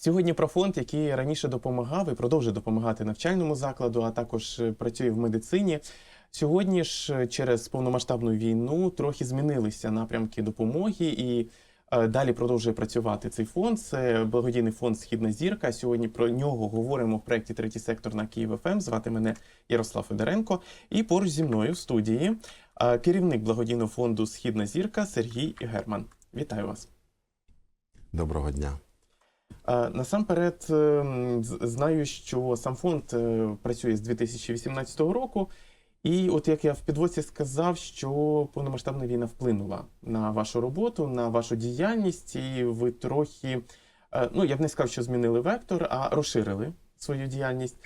Сьогодні про фонд, який раніше допомагав і продовжує допомагати навчальному закладу, а також е, працює в медицині. Сьогодні ж е, через повномасштабну війну трохи змінилися напрямки допомоги і е, далі продовжує працювати цей фонд. Це благодійний фонд Східна зірка. Сьогодні про нього говоримо в проєкті Третій сектор на Київ ФМ. Звати мене Ярослав Федоренко. І поруч зі мною в студії керівник благодійного фонду Східна зірка Сергій Герман. Вітаю вас. Доброго дня. Насамперед е, м, з- знаю, що сам фонд е, працює з 2018 року, і от як я в підводці сказав, що повномасштабна війна вплинула на вашу роботу, на вашу діяльність, і ви трохи, е, ну я б не сказав, що змінили вектор, а розширили свою діяльність.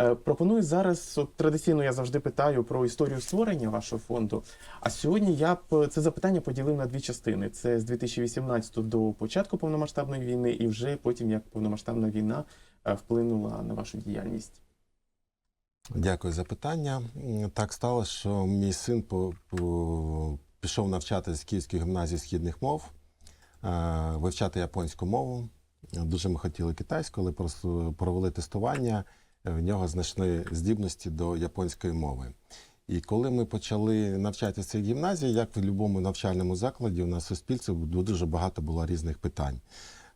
Е, Пропоную зараз, от традиційно я завжди питаю про історію створення вашого фонду. А сьогодні я б це запитання поділив на дві частини: це з 2018 до початку повномасштабної війни, і вже потім як повномасштабна війна е, вплинула на вашу діяльність. Дякую за питання. Так сталося, що мій син по, по, пішов навчатися з Київської гімназії східних мов, е, вивчати японську мову. Дуже ми хотіли китайську, але просто провели тестування. В нього знайшли здібності до японської мови. І коли ми почали навчатися в гімназії, як в будь-якому навчальному закладі, у нас суспільстві дуже багато було різних питань.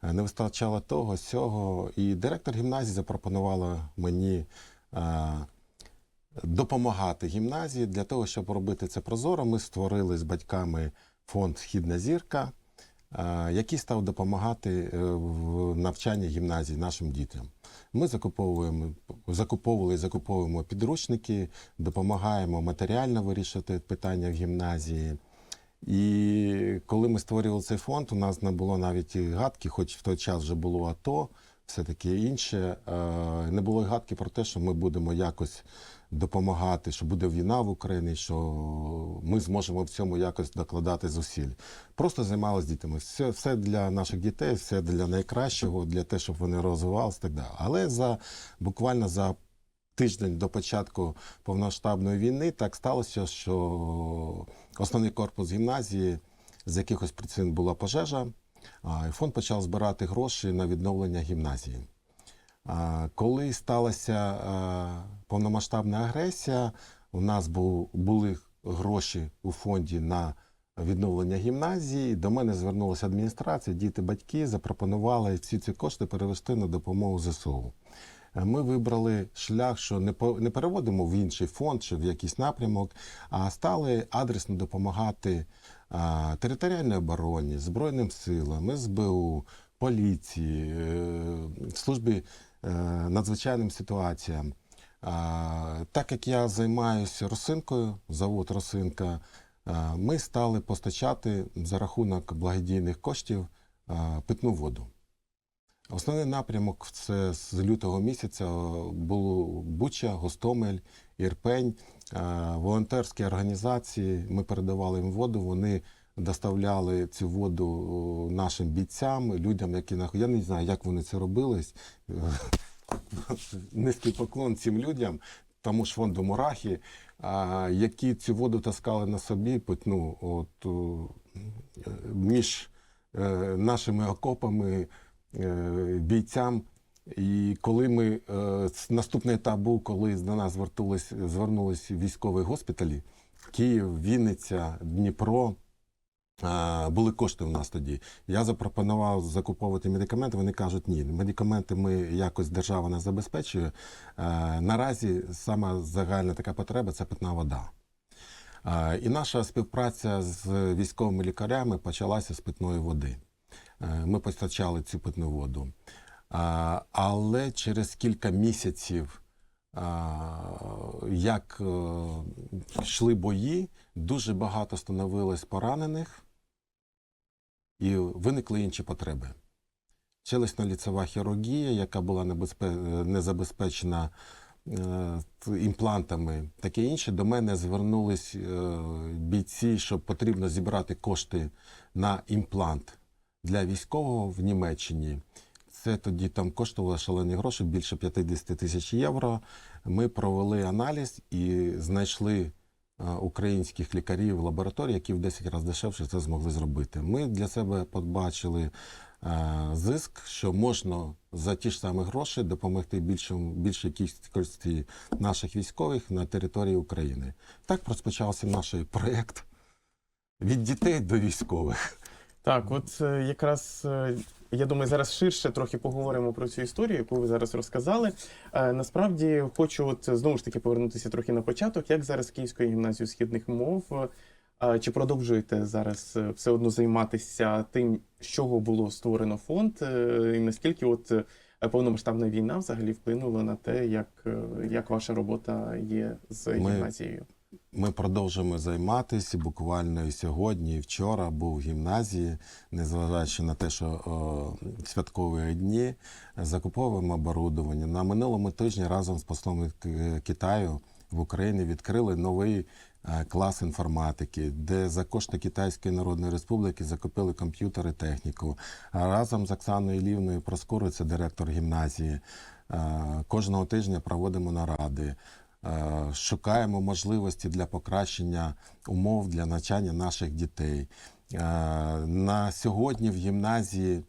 Е, Не вистачало того, сього. І директор гімназії запропонувала мені е, допомагати гімназії для того, щоб робити це прозоро. Ми створили з батьками фонд Східна зірка, який став допомагати е, в навчанні гімназії нашим дітям. Ми закуповуємо, закуповували і закуповуємо підручники, допомагаємо матеріально вирішити питання в гімназії. І коли ми створювали цей фонд, у нас не було навіть гадки, хоч в той час вже було АТО, все таке інше. е, Не було гадки про те, що ми будемо якось допомагати, що буде війна в Україні, що ми зможемо в цьому якось докладати зусиль. Просто займалися дітьми. Все, все для наших дітей, все для найкращого, для того, щоб вони розвивалися так далі. Але за буквально за тиждень до початку повномасштабної війни так сталося, що основний корпус гімназії з якихось причин була пожежа, а, фонд почав збирати гроші на відновлення гімназії. Коли сталася повномасштабна агресія, у нас були гроші у фонді на відновлення гімназії. До мене звернулася адміністрація, діти, батьки запропонували всі ці кошти перевести на допомогу ЗСУ. Е, Ми вибрали шлях, що не по- не переводимо в інший фонд чи в якийсь напрямок, а стали адресно допомагати територіальній обороні, Збройним силам, СБУ, поліції, е, службі надзвичайним ситуаціям. Так як я займаюся росинкою, завод Росинка, ми стали постачати за рахунок благодійних коштів питну воду. Основний напрямок це з лютого місяця було Буча, Гостомель, Ірпень, е, волонтерські організації. Ми передавали їм воду. Вони доставляли цю воду нашим бійцям, людям, які Я не знаю, як вони це робили. Низький поклон цим людям, тому ж фонду Мурахи, які цю воду таскали на собі, питну, от, між е, нашими окопами е, бійцям. І коли ми е, наступний етап був, коли до нас звернулись військові госпіталі, Київ, Вінниця, Дніпро. Були кошти у нас тоді. Я запропонував закуповувати медикаменти. Вони кажуть, ні, медикаменти ми якось держава не забезпечує. Е, Наразі сама загальна така потреба це питна вода. Е, І наша співпраця з військовими лікарями почалася з питної води. Е, Ми постачали цю питну воду. Але через кілька місяців, як йшли бої, дуже багато становилось поранених і виникли інші потреби. Челюсно-ліцева хірургія, яка була не забезпечена е, імплантами, таке інше. До мене звернулись е, бійці, що потрібно зібрати кошти на імплант для військового в Німеччині. Це тоді там коштувало шалені гроші, більше 50 тисяч євро. Ми провели аналіз і знайшли українських лікарів в лабораторії, які в 10 разів дешевше це змогли зробити. Ми для себе побачили е, зиск, що можна за ті ж самі гроші допомогти більшому, більшій кількості наших військових на території України. Так розпочався наш проєкт від дітей до військових. Так, от е, якраз е, я думаю, зараз ширше трохи поговоримо про цю історію, яку ви зараз розказали. Е, Насправді хочу от знову ж таки повернутися трохи на початок. Як зараз Київською гімназією східних мов? е, Чи продовжуєте зараз е, все одно займатися тим, з чого було створено фонд, і наскільки от повномасштабна війна взагалі вплинула на те, як, як ваша робота є з Ми- гімназією? Ми продовжуємо займатися. Буквально і сьогодні, і вчора був в гімназії, незважаючи на те, що о, святкові дні, закуповуємо оборудовання. На минулому тижні разом з послом Китаю в Україні відкрили новий е, клас інформатики, де за кошти Китайської Народної Республіки закупили комп'ютери, техніку. А разом з Оксаною Лівною Проскурою, це директор гімназії. е, Кожного тижня проводимо наради. Е, шукаємо можливості для покращення умов для навчання наших дітей. Е, На сьогодні в гімназії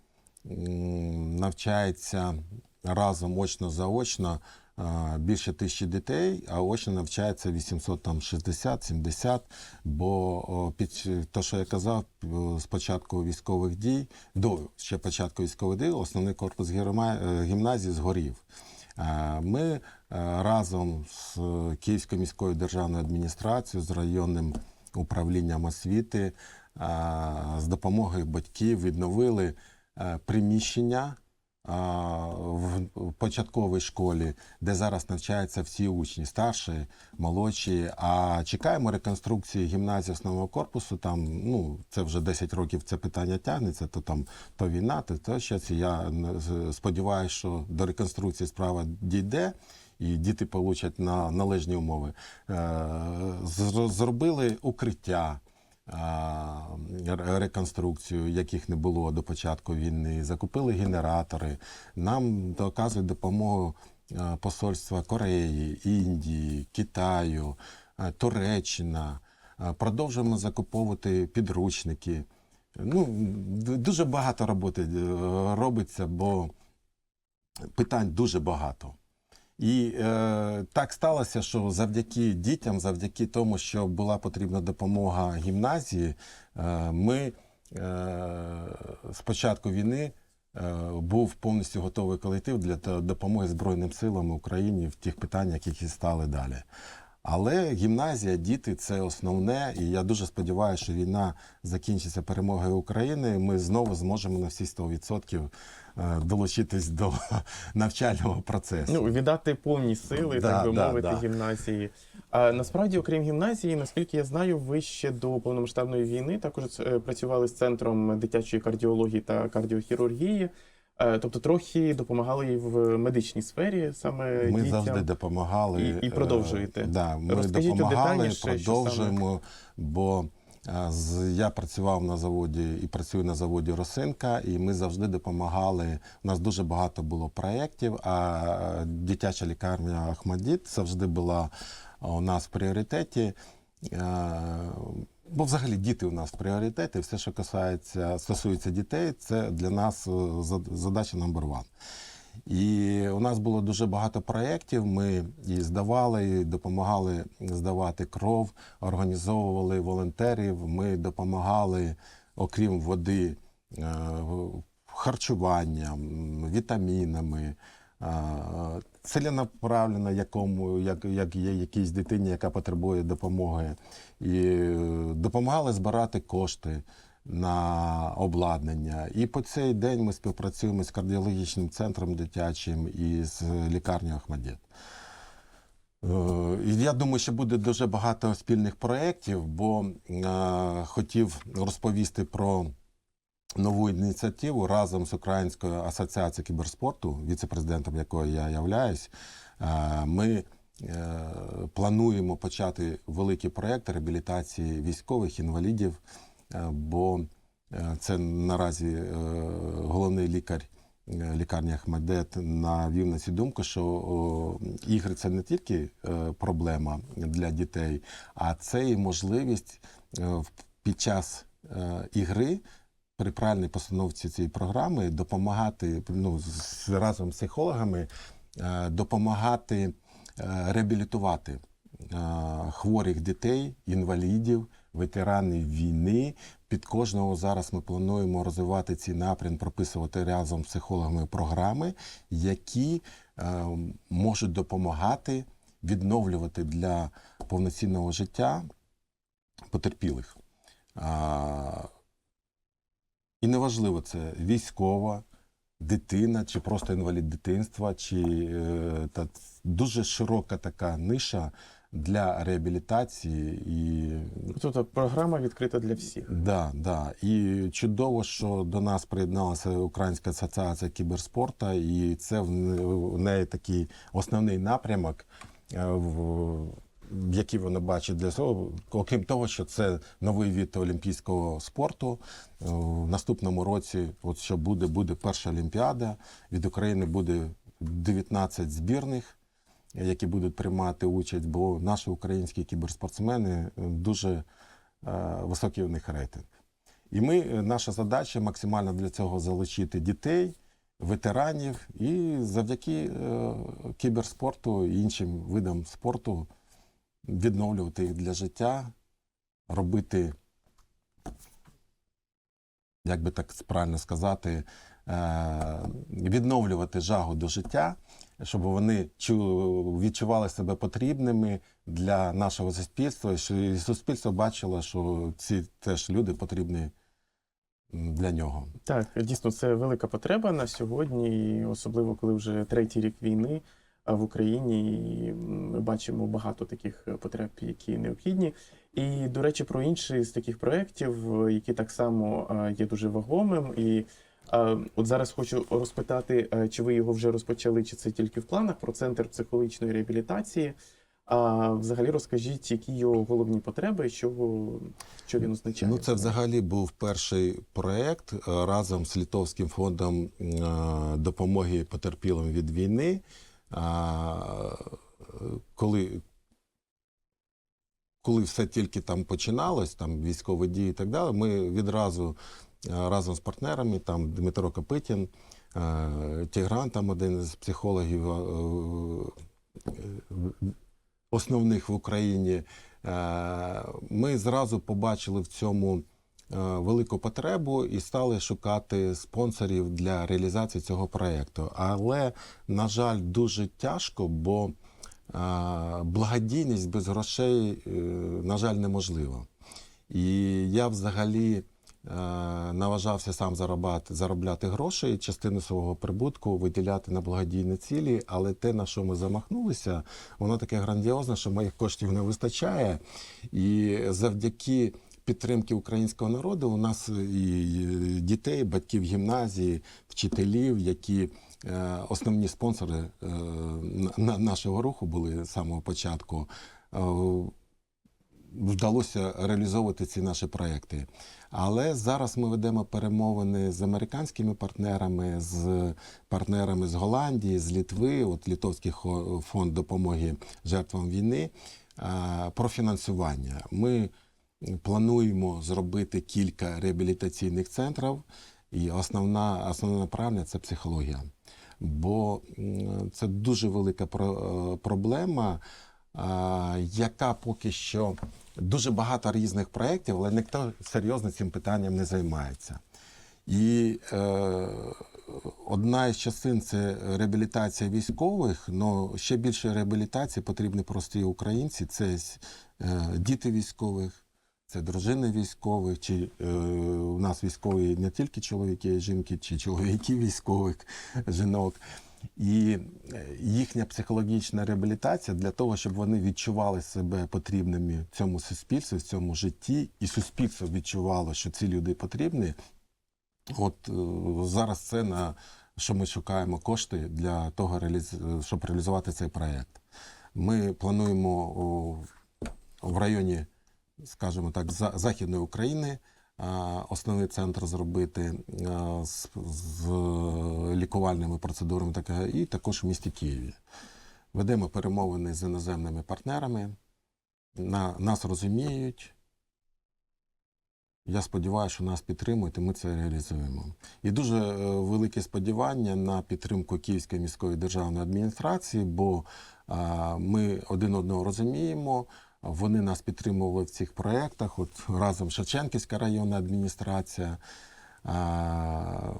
навчається разом очно-заочно е, більше тисячі дітей, а очно навчається 860-70, бо під те, що я казав, з початку військових дій, до ще початку військових дій, основний корпус гімназії згорів. Е, Ми е, разом з Київською міською державною адміністрацією, з районним управлінням освіти, е, з допомогою батьків відновили приміщення в початковій школі, де зараз навчаються всі учні, старші, молодші. А чекаємо реконструкції гімназії основного корпусу. Там ну це вже 10 років це питання тягнеться. То там то війна, то, то щось. Я сподіваюся, що до реконструкції справа дійде. І діти получать на належні умови. Е, Зробили укриття, реконструкцію, яких не було до початку війни. Закупили генератори. Нам доказують допомогу посольства Кореї, Індії, Китаю, Туреччина. Продовжуємо закуповувати підручники. Ну, дуже багато роботи е, робиться, бо питань дуже багато. І е, так сталося, що завдяки дітям, завдяки тому, що була потрібна допомога гімназії, е, ми е, з війни е, був повністю готовий колектив для допомоги Збройним силам Україні в тих питаннях, які стали далі. Але гімназія, діти це основне, і я дуже сподіваюся, що війна закінчиться перемогою України. Ми знову зможемо на всі 100% е, долучитись до навчального процесу. Ну, віддати повні сили, Да, так би да, мовити, да. гімназії. А насправді, окрім гімназії, наскільки я знаю, ви ще до повномасштабної війни також е, працювали з центром дитячої кардіології та кардіохірургії. Е, Тобто трохи допомагали і в медичній сфері саме Ми дітям. завжди допомагали. І- і продовжуєте. е, Да, ми Розкажіть допомагали, детальніше, продовжуємо, бо е, я працював на заводі і працюю на заводі Росинка, і ми завжди допомагали. У нас дуже багато було проєктів, а дитяча лікарня Ахмадіт завжди була у нас в пріоритеті. Бо взагалі діти у нас в пріоритеті, все, що касається, стосується дітей, це для нас е, задача номер one. І у нас було дуже багато проєктів. Ми і здавали, і допомагали здавати кров, організовували волонтерів. Ми допомагали, окрім води, е, харчуванням, вітамінами. Ціленаправленно, якому як, як є якійсь дитині, яка потребує допомоги, і е, допомагали збирати кошти на обладнання. І по цей день ми співпрацюємо з кардіологічним центром дитячим і з лікарнею Ахмадєт. Е, Я думаю, що буде дуже багато спільних проєктів, бо е, хотів розповісти про нову ініціативу разом з Українською асоціацією кіберспорту, віце-президентом якої я являюсь. Е, Ми е, плануємо почати великий проєкт реабілітації військових інвалідів, е, бо це наразі головний лікар лікарні Ахмедет навів на цю думку, що ігри це не тільки проблема для дітей, а це і можливість під час ігри при правильній постановці цієї програми допомагати ну, з, разом з психологами е, допомагати е, реабілітувати е, хворих дітей, інвалідів, ветеранів війни. Під кожного зараз ми плануємо розвивати ці напрям, прописувати разом з психологами програми, які можуть допомагати відновлювати для повноцінного життя потерпілих. І неважливо, це військова, дитина, чи просто інвалід дитинства, чи е, та, дуже широка така ниша для реабілітації і Тобто програма відкрита для всіх. Да, да. І чудово, що до нас приєдналася Українська асоціація кіберспорту, і це в неї такий основний напрямок, е, в- який вони бачать для цього. Окрім того, що це новий від олімпійського спорту. Е, В наступному році, от що буде, буде перша олімпіада. Від України буде 19 збірних які будуть приймати участь, бо наші українські кіберспортсмени е, дуже е, високий у них рейтинг. І ми, наша задача максимально для цього залучити дітей, ветеранів і завдяки е, кіберспорту і іншим видам спорту відновлювати їх для життя, робити, як би так правильно сказати, е, відновлювати жагу до життя, щоб вони відчували себе потрібними для нашого суспільства, що суспільство бачило, що ці теж люди потрібні для нього. Так, дійсно, це велика потреба на сьогодні, особливо коли вже третій рік війни в Україні. І ми бачимо багато таких е, потреб, які необхідні. І, до речі, про інший з таких проєктів, е, які так само е, є дуже вагомим. І от зараз хочу розпитати, чи ви його вже розпочали, чи це тільки в планах про центр психологічної реабілітації. А взагалі розкажіть, які його головні потреби, що, що він означає. Ну, це взагалі був перший проєкт е, разом з Литовським фондом допомоги потерпілим від війни. Коли, коли все тільки там починалось, там військові дії і так далі, ми відразу е, разом з партнерами, там Дмитро Копитін, е, Тігран, там один з психологів е, основних в Україні. Ми зразу побачили в цьому велику потребу і стали шукати спонсорів для реалізації цього проєкту. Але, на жаль, дуже тяжко, бо е, благодійність без грошей, е, на жаль, неможлива. І я взагалі е, наважався сам заробляти, заробляти гроші частину свого прибутку виділяти на благодійні цілі, але те, на що ми замахнулися, воно таке грандіозне, що моїх коштів не вистачає. І завдяки підтримки українського народу у нас і дітей, батьків гімназії, вчителів, які е, основні спонсори е, на- нашого руху були з самого початку. е, вдалося реалізовувати ці наші проекти. Але зараз ми ведемо перемовини з американськими партнерами, з партнерами з Голландії, з Літви, от Литовський хо- фонд допомоги жертвам війни про фінансування. Ми плануємо зробити кілька реабілітаційних центрів, і основна, основне направлення це психологія. Бо це дуже велика е, проблема, яка поки що дуже багато різних проєктів, але ніхто серйозно цим питанням не займається. І е, одна із частин це реабілітація військових, але ще більше реабілітації потрібні прості українці. Це е, діти військових, це дружини військових, чи е, у нас військові не тільки чоловіки, а й жінки, чи чоловіки військових жінок. І е, їхня психологічна реабілітація для того, щоб вони відчували себе потрібними в цьому суспільстві, в цьому житті, і суспільство відчувало, що ці люди потрібні. От е, зараз це на що ми шукаємо кошти для того, щоб реалізувати цей проєкт. Ми плануємо о, в районі, скажімо так, за- Західної України основний центр зробити з, з лікувальними процедурами таке, і також в місті Києві. Ведемо перемовини з іноземними партнерами. На, нас розуміють, Я сподіваюся, що нас підтримують, і ми це реалізуємо. І дуже е, велике сподівання на підтримку Київської міської державної адміністрації, бо ми один одного розуміємо. Вони нас підтримували в цих проєктах. От разом Шевченківська районна адміністрація,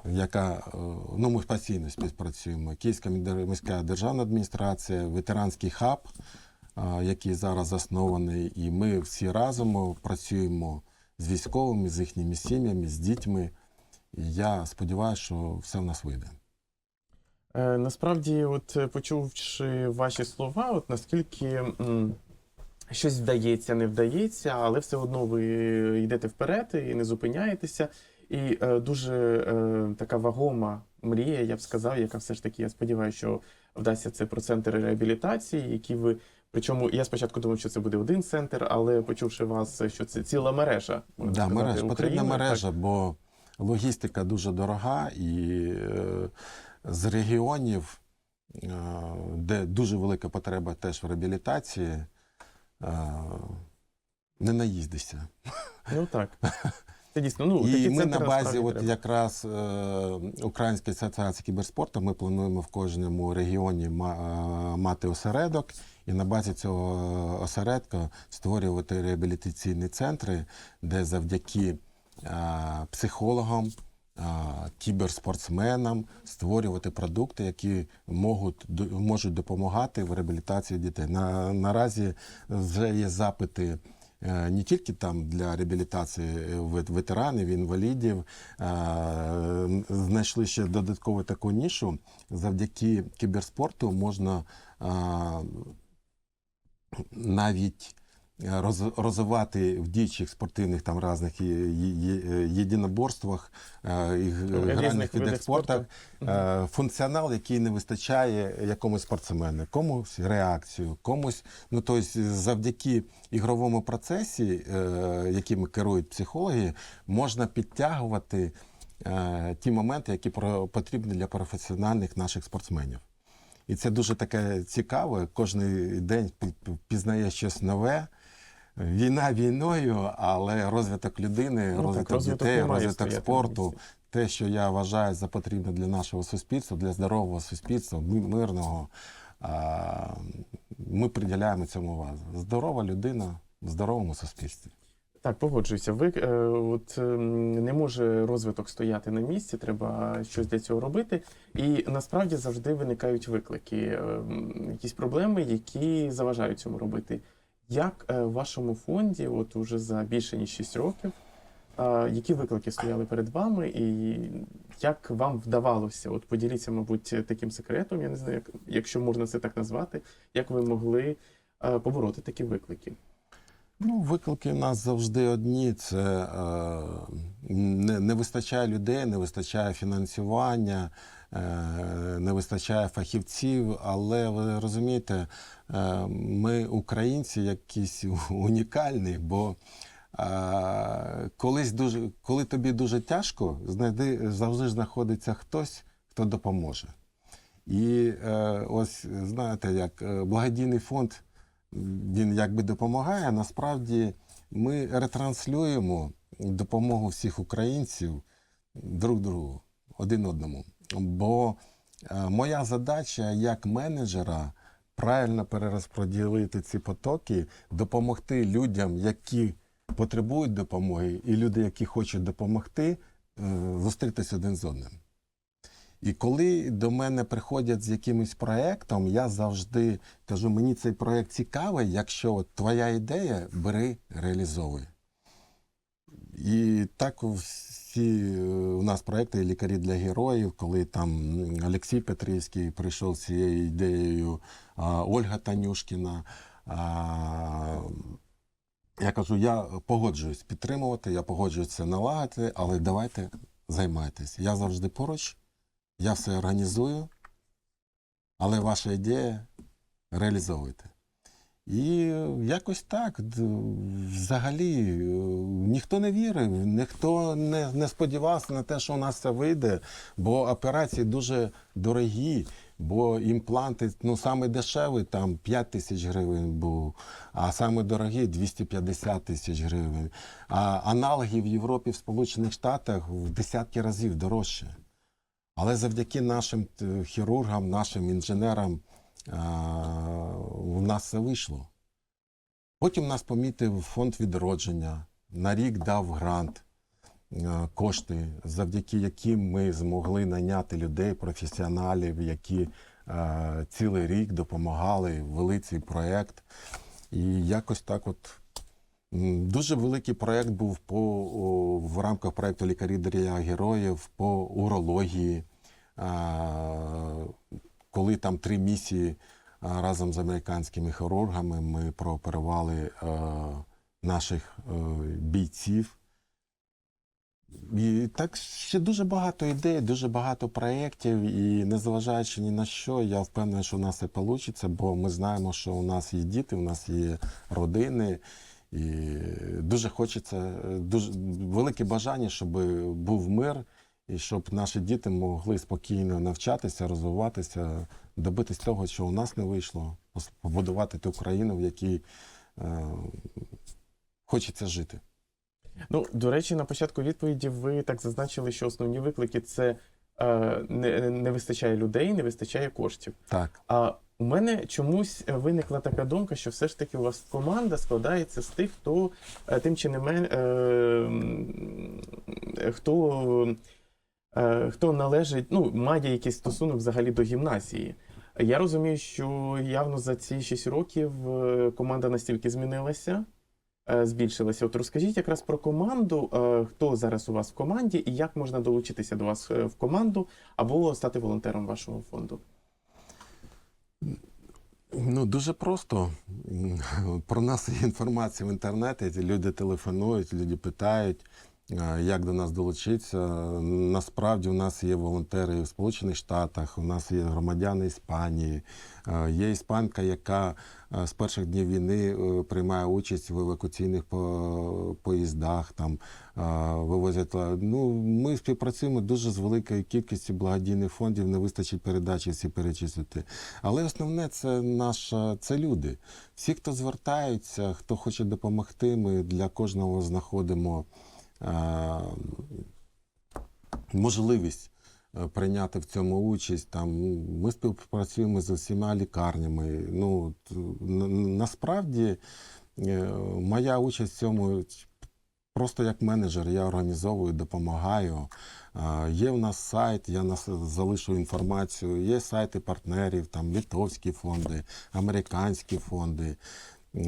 яка е, ну ми постійно співпрацюємо. Київська міська державна адміністрація, ветеранський хаб, який зараз заснований, і ми всі разом працюємо з військовими, з їхніми сім'ями, з дітьми. І я сподіваюся, що все в нас вийде. Е, Насправді, от е, почувши ваші слова, от наскільки щось вдається, не вдається, але все одно ви йдете вперед і не зупиняєтеся. І е, дуже е, така вагома мрія, я б сказав, яка все ж таки, я сподіваюся, що вдасться це про центр реабілітації, які ви. Причому я спочатку думав, що це буде один центр, але почувши вас, що це ціла мережа. можна Да, сказати, мереж, потрібна України, так. мережа, бо логістика дуже дорога, і е, з регіонів, е, де дуже велика потреба теж в реабілітації, не наїздишся. Ну так. Це дійсно, ну, і ми на базі, от треба. якраз е, Української асоціації кіберспорту, ми плануємо в кожному регіоні е, мати осередок, і на базі цього осередка створювати реабілітаційні центри, де завдяки е, психологам, кіберспортсменам створювати продукти, які можуть, можуть допомагати в реабілітації дітей. На, наразі вже є запити е, не тільки там для реабілітації е, ветеранів, інвалідів, е, знайшли ще додаткову таку нішу. Завдяки кіберспорту можна навіть розвивати в діючих спортивних там різних є- єдиноборствах е, і гральних видах спорту е, функціонал, який не вистачає якомусь спортсмену, комусь реакцію, комусь. Ну тобто, завдяки ігровому процесі, е, яким керують психологи, можна підтягувати е, ті моменти, які потрібні для професіональних наших спортсменів. І це дуже таке цікаве. Кожен день пізнає щось нове. Війна війною, але розвиток людини, Ну, так, розвиток, розвиток дітей, розвиток спорту, те, що я вважаю за потрібне для нашого суспільства, для здорового суспільства, ми- мирного. Ми приділяємо цьому увагу. Здорова людина в здоровому суспільстві. Так, погоджуюся. Ви е, от ем, не може розвиток стояти на місці, треба щось для цього робити. І насправді завжди виникають виклики, ем, якісь проблеми, які заважають цьому робити. Як е, в вашому фонді, от уже за більше ніж 6 років, е, які виклики стояли перед вами, і як вам вдавалося? От поділіться, мабуть, таким секретом, я не знаю, як, якщо можна це так назвати, як ви могли е, побороти такі виклики? Ну, виклики в нас завжди одні: це е, не, не вистачає людей, не вистачає фінансування, не вистачає фахівців. Але ви розумієте, е, ми, українці, якісь унікальні, бо е, колись дуже, коли тобі дуже тяжко, знайди, завжди знаходиться хтось, хто допоможе. І е, ось знаєте, як е, благодійний фонд він якби допомагає. Насправді ми ретранслюємо допомогу всіх українців друг другу, один одному. Бо е, моя задача як менеджера правильно перерозподілити ці потоки, допомогти людям, які потребують допомоги, і люди, які хочуть допомогти, е, зустрітися один з одним. І коли до мене приходять з якимось проєктом, я завжди кажу, мені цей проєкт цікавий, якщо от твоя ідея, бери, реалізовуй. І так всі е, у нас проєкти лікарі для героїв, коли там Олексій Петрівський прийшов з цією ідеєю, Ольга Танюшкіна. Я кажу, я погоджуюсь підтримувати, я погоджуюсь це налагодити, але давайте займайтесь. Я завжди поруч, я все організую, але ваша ідея реалізовуйте. І якось так. Взагалі е, ніхто не вірив, ніхто не, не сподівався на те, що у нас це вийде, бо операції дуже дорогі. Бо імпланти, ну саме дешевий там 5 тисяч гривень був, а саме дорогий 250 тисяч гривень. А аналоги в Європі, в Сполучених Штатах в десятки разів дорожче. Але завдяки нашим е, хірургам, нашим інженерам у нас все вийшло. Потім нас помітив фонд відродження, на рік дав грант, кошти, завдяки яким ми змогли найняти людей, професіоналів, які цілий рік допомагали, вели цей проєкт. І якось так от. Дуже великий проєкт був по, о, в рамках проєкту Лікарі для героїв по урології. А, коли там три місії разом з американськими хірургами ми прооперували е, наших е, бійців. І так ще дуже багато ідей, дуже багато проєктів, і незважаючи ні на що, я впевнений, що у нас це вийде, бо ми знаємо, що у нас є діти, у нас є родини. І дуже хочеться, е, дуже велике бажання, щоб був мир, і щоб наші діти могли спокійно навчатися, розвиватися, добитись того, що у нас не вийшло, побудувати ту країну, в якій е, хочеться жити. Ну, до речі, на початку відповіді ви так зазначили, що основні виклики це е, не, не вистачає людей, не вистачає коштів. Так. А у мене чомусь виникла така думка, що все ж таки у вас команда складається з тих, хто е, тим чи не мен, е, хто, хто належить, ну, має якийсь стосунок взагалі до гімназії. Я розумію, що явно за ці 6 років е, команда настільки змінилася, е, збільшилася. От розкажіть якраз про команду, е, хто зараз у вас в команді і як можна долучитися до вас е, в команду або стати волонтером вашого фонду. Ну, дуже просто. Про нас є інформація в інтернеті. Люди телефонують, люди питають, е, як до нас долучитися. Насправді, у нас є волонтери в Сполучених Штатах, у нас є громадяни Іспанії, е, є іспанка, яка е, з перших днів війни е, приймає участь в евакуаційних поїздах. Там е, вивозять. Ну, ми співпрацюємо дуже з великою кількістю благодійних фондів. Не вистачить передачі всі перечислити. Але основне це наша це люди. Всі, хто звертаються, хто хоче допомогти, ми для кожного знаходимо е, можливість е, прийняти в цьому участь. Там ми співпрацюємо з усіма лікарнями. Ну насправді е, моя участь в цьому просто як менеджер. Я організовую, допомагаю. Є в нас сайт, я нас залишу інформацію. Є сайти партнерів, там литовські фонди, американські фонди. Е,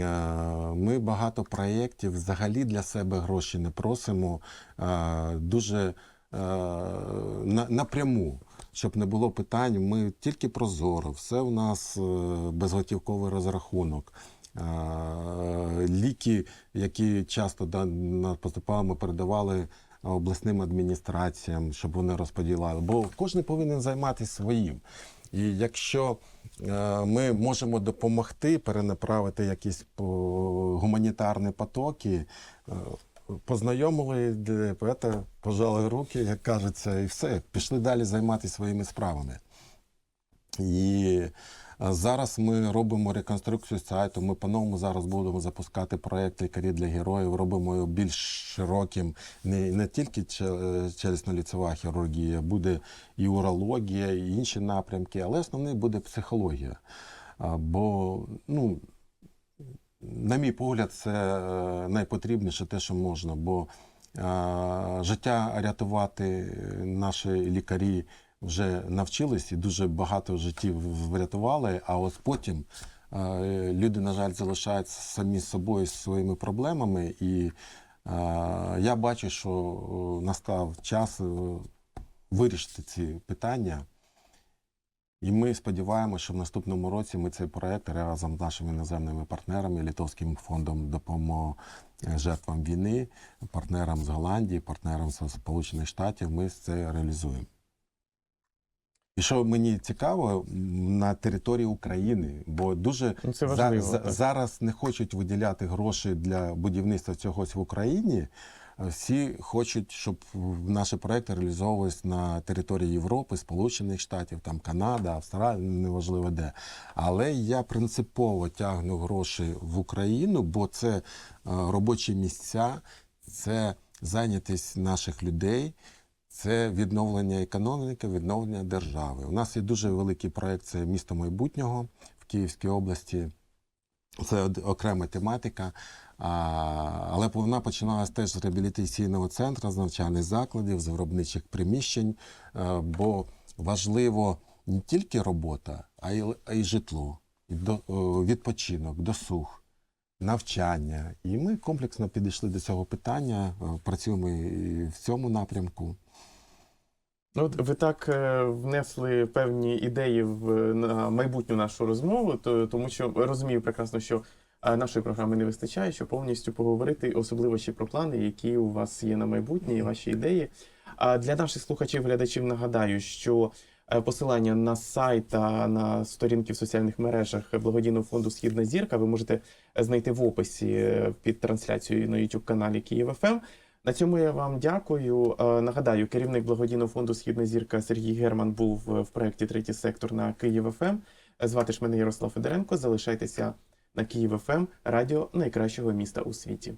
Ми багато проєктів взагалі для себе гроші не просимо. е, Дуже е, напряму, щоб не було питань. Ми тільки прозоро, все у нас безготівковий розрахунок. Ліки, які часто поступали, ми передавали обласним адміністраціям, щоб вони розподіляли. Бо кожен повинен займатися своїм. І якщо ми можемо допомогти перенаправити якісь гуманітарні потоки, е, познайомили, поета, пожали руки, як кажеться, і все, пішли далі займатися своїми справами. І е, зараз ми робимо реконструкцію сайту. Ми по-новому зараз будемо запускати проєкт лікарі для героїв, робимо його більш широким. Не, не тільки че- челюстно-ліцева хірургія, буде і урологія, і інші напрямки, але основний буде психологія. Бо, ну, на мій погляд, це е, найпотрібніше те, що можна. Бо життя рятувати наші лікарі вже навчились і дуже багато життів врятували. А ось потім е, люди, на жаль, залишаються самі з собою з своїми проблемами. І е, я бачу, що е, настав час вирішити ці питання. І ми сподіваємося, що в наступному році ми цей проект разом з нашими іноземними партнерами, Литовським фондом допомоги жертвам війни, партнерам з Голландії, партнерам з Сполучених Штатів, ми це реалізуємо. І що мені цікаво, на території України, бо дуже Ну, це за- важливо. за- так. зараз не хочуть виділяти гроші для будівництва цього в Україні. Всі хочуть, щоб наші проекти реалізовувались на території Європи, Сполучених Штатів, там Канада, Австралія, неважливо де. Але я принципово тягну гроші в Україну, бо це е, робочі місця, це зайнятість наших людей. Це відновлення економіки, відновлення держави. У нас є дуже великий проект це місто майбутнього в Київській області. Це окрема тематика. Але вона починалася теж з реабілітаційного центру, з навчальних закладів, з виробничих приміщень. Бо важливо не тільки робота, а й, а й житло, і до, відпочинок, досуг, навчання. І ми комплексно підійшли до цього питання, працюємо і в цьому напрямку. Ну, от ви так е, внесли певні ідеї в на майбутню нашу розмову, то, тому що розумію прекрасно, що е, нашої програми не вистачає, щоб повністю поговорити, особливо ще про плани, які у вас є на майбутнє, і ваші ідеї. А для наших слухачів, глядачів нагадаю, що е, посилання на сайт та на сторінки в соціальних мережах благодійного фонду Східна зірка ви можете знайти в описі під трансляцією на youtube каналі Київ ФМ. На цьому я вам дякую. Е, Нагадаю, керівник благодійного фонду Східна зірка Сергій Герман був в проєкті Третій сектор на Київ ФМ. Звати ж мене Ярослав Федоренко. Залишайтеся на Київ ФМ, радіо найкращого міста у світі.